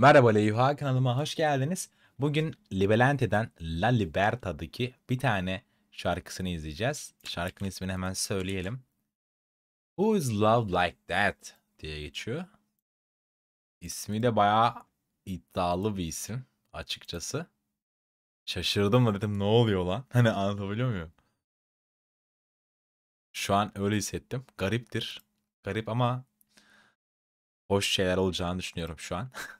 Merhaba Leyha kanalıma hoş geldiniz. Bugün Libelente'den La Liberta'daki bir tane şarkısını izleyeceğiz. Şarkının ismini hemen söyleyelim. Who is Love Like That diye geçiyor. İsmi de bayağı iddialı bir isim açıkçası. Şaşırdım mı dedim ne oluyor lan? Hani anlatabiliyor muyum? Şu an öyle hissettim. Gariptir. Garip ama hoş şeyler olacağını düşünüyorum şu an.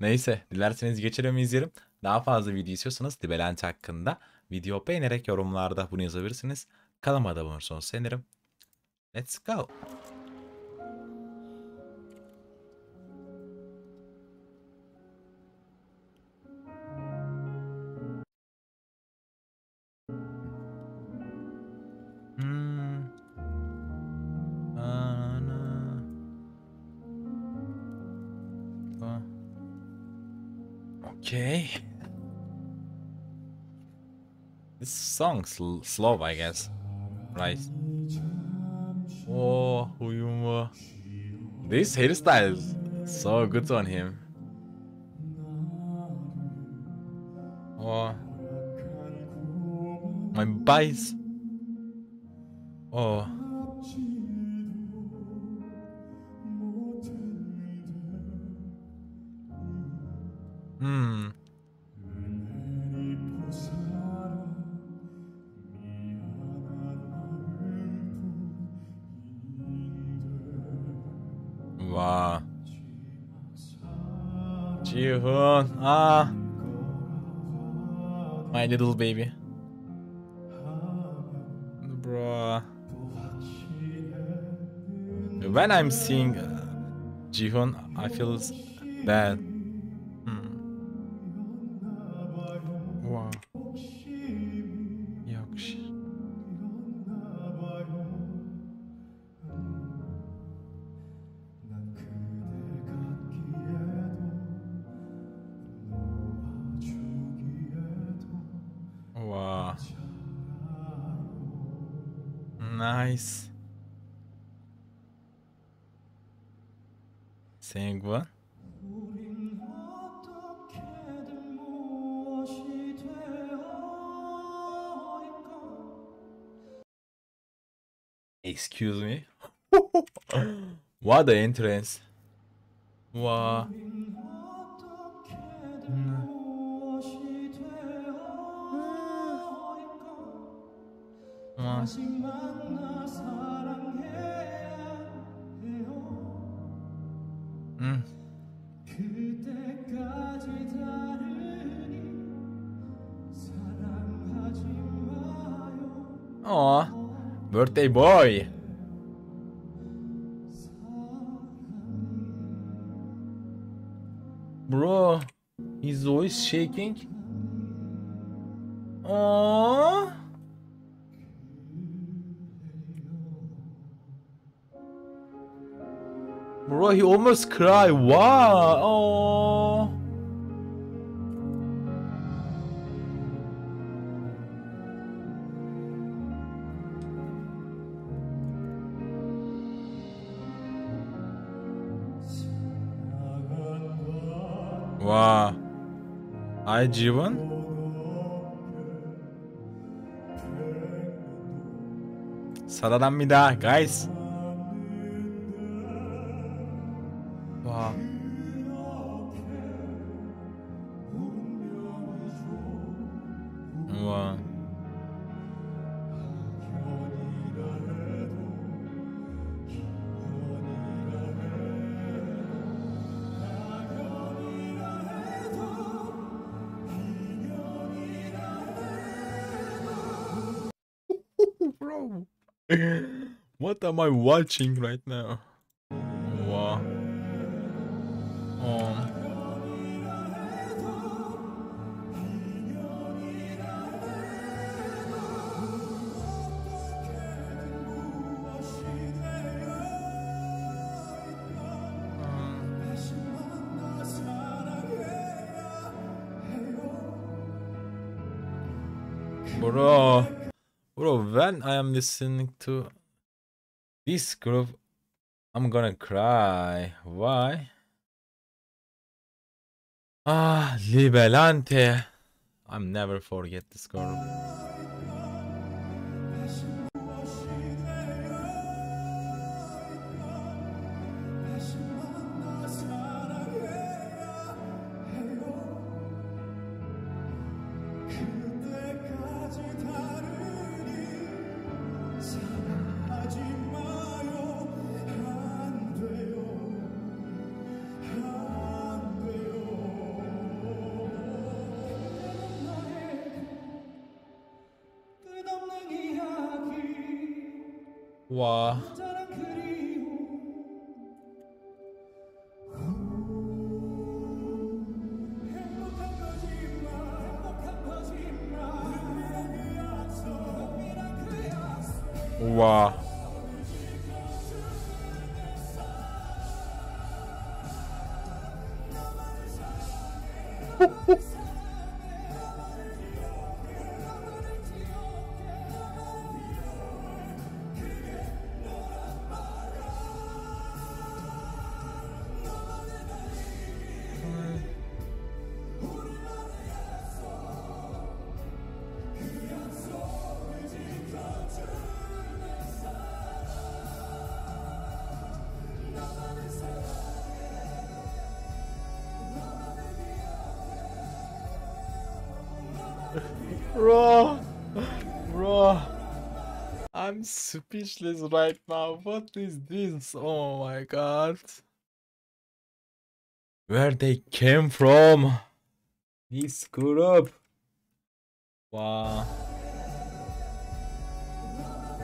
Neyse dilerseniz geçelim izleyelim. Daha fazla video istiyorsanız Dibelent hakkında video beğenerek yorumlarda bunu yazabilirsiniz. Kanalıma da abone olursanız sevinirim. Let's go. Okay. This song's sl- slow, I guess. Right. Oh. This hairstyle is so good on him. Oh. My bice. Oh. Jihoon. Ah. My little baby. Bro. When I'm seeing uh, Jihoon, I feel bad. much. Nice. Saying what? Excuse me? what the entrance? What? 와. 음. Birthday boy. Bro, his voice shaking. Aww. Bro, he almost cried. Wow. Aww. 와. 아이 지원? 사랑합니다, guys. Bro. What am I watching right now? Wow. Um. Bro, bro, when I am listening to this group, I'm gonna cry. Why? Ah, Libelante. I'm never forget this girl. 속 와. Bro, bro, I'm speechless right now. What is this? Oh my god. Where they came from? This group. Wow.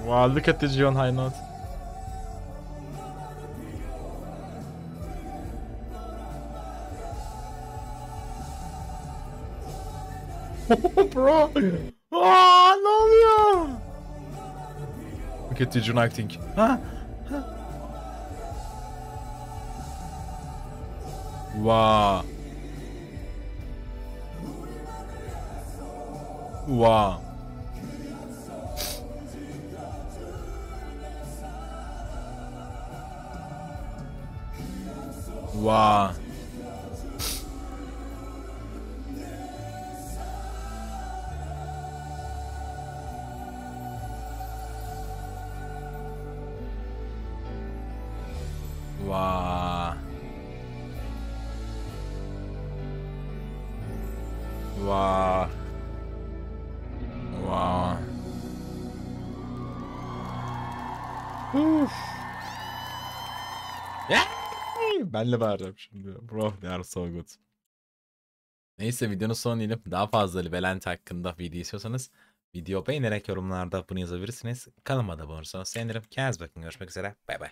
Wow, look at the John high note. Bro. Aa, ne oluyor? Look at the Jun acting. Ha? Wow. Wow. Wow. Vaa. Vaa. Vaa. Uf. Ben de bağıracağım şimdi. Bro they are so good. Neyse videonun sonuna inelim. Daha fazla Valent hakkında video istiyorsanız video beğenerek yorumlarda bunu yazabilirsiniz. Kanalıma da abone sevinirim. Kendinize bakın. Görüşmek üzere. Bay bay.